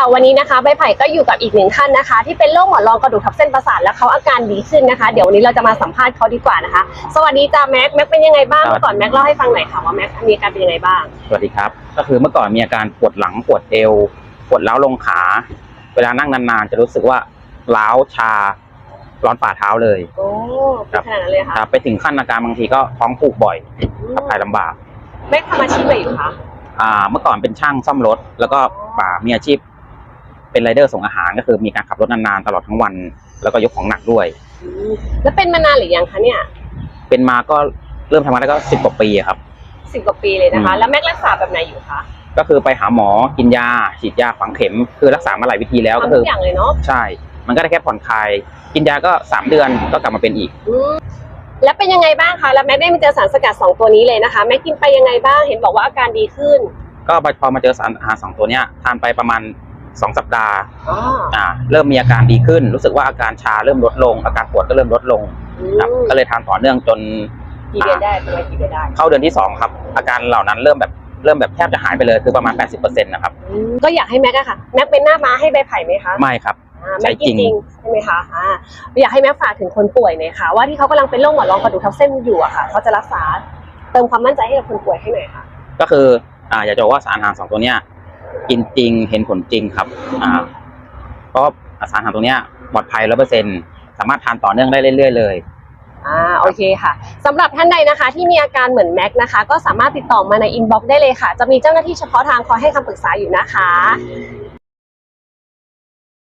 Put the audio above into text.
ค่ะวันนี้นะคะใบไผ่ก็อยู่กับอีกหนึ่งท่านนะคะ ที่เป็นโรคหมอนรองกระดูกทับเส้นประสาทแล้วเขาอาการดีขึ้นนะคะ เดี๋ยววันนี้เราจะมาสัมภาษณ์เขาดีกว่านะคะ สวัสดีจ้าแม็กแม็กเป็นยังไงบ้างครับ เมื่อก่อนแม็กเล่าให้ฟังหน่อยค่ะว่าแม็กมีอาการเป็นยังไงบ้าง สวัสดีครับ ก็คือเมื่อก่อนมีอาการปวดหลังปวดเอวปวดเล้าวลงขา เวลานั่งนานๆจะรู้สึกว่าล้าวชาร้อนฝ่าเท้าเลย โอ้เป็นขนาดนั้นเลยเหรอคค่ะรับไปถึงขั้นอาการบางทีก็ท้องผูกบ่อยขับถ่ายลำบากแม็กทำอาชีพอะไรอยู่คะอ่าเมื่อก่อนเป็นช่างซ่อมรถ แล้วก็ป่ามีอาชีพ เป็นไรเดอร์ส่งอาหารก็คือมีการขับรถนานๆตลอดทั้งวัน แล้วก็ยกของหนักด้วยอืมแล้วเป็นมานานหรือยังคะเนี่ย เป็นมาก็เริ่มทำงานได้ก็สิบกว่าปีอะครับ สิบกว่าปีเลยนะคะอืมแล้วแม็กรักษาแบบไหนอยู่คะ ก็คือไปหาหมอกินยา ฉีดยาฝังเข็ม คือรักษามาหลายวิธีแล้วก็ทำคืทุอกอย่างเลยเนาะใช่ มันก็ได้แค่ผ่อนคลาย กินยาก็สามเดือนก็กลับมาเป็นอีก อืมแล้วเป็นยังไงบ้างคะ แล้วแม็กได้มาเจอสารสกัดสองตัวนี้เลยนะคะแม็กกินไปยังไงบ้าง เห็นบอกว่าอาการดีขึ้น ก็พอมาเจอสารอาหารสองตัวเนี้ยทานไปประมาณ สองสัปดาห์อ๋ออ่าเริ่มมีอาการดีขึ้น รู้สึกว่าอาการชาเริ่มลดลง อาการปวดก็เริ่มลดลงอืครับมก็เลยทานต่อเนื่องจนกี่เดือนได้ประมาณกี่เดือนได้ เข้าเดือนที่สองครับ อาการเหล่านั้นเริ่มแบบเริ่มแบบแทบจะหายไปเลยคือประมาณ 80%นะครับอืมก็อยากให้แม็กอะค่ะแม็กเป็นหน้าม้าให้ใบไผ่ไหมคะไม่ครับอ่าใช้แม็กกินจจริริงงใช่ไหมคะอ่าอยากให้แม็กฝากถึงคนป่วยหน่อยค่ะ ว่าที่เขากำลังเป็นโรคหมอนรองกระดูกทับเส้นอยู่อะค่ะเขาจะรักษาเติมความมั่นใจให้กับคนป่วยให้หน่อยค่ะ ก็คืออ่าอยากจะบอกว่าสารอาหารสองตัวเนี้ย กินจริงเห็นผลจริงครับ อ่าก็อาะสารอาหารตรงเนี้ยปลอดภัยร้อเปอร์เซ็นสามารถทานต่อเนื่องได้เรื่อยๆเลยอ่าโอเคค่ะสำหรับท่านใดนะคะ ที่มีอาการเหมือนแม็กนะคะ ก็สามารถติดต่อมาในอินบ็อกซ์ได้เลยค่ะ จะมีเจ้าหน้าที่เฉพาะทางคอยให้คำปรึกษาอยู่นะคะ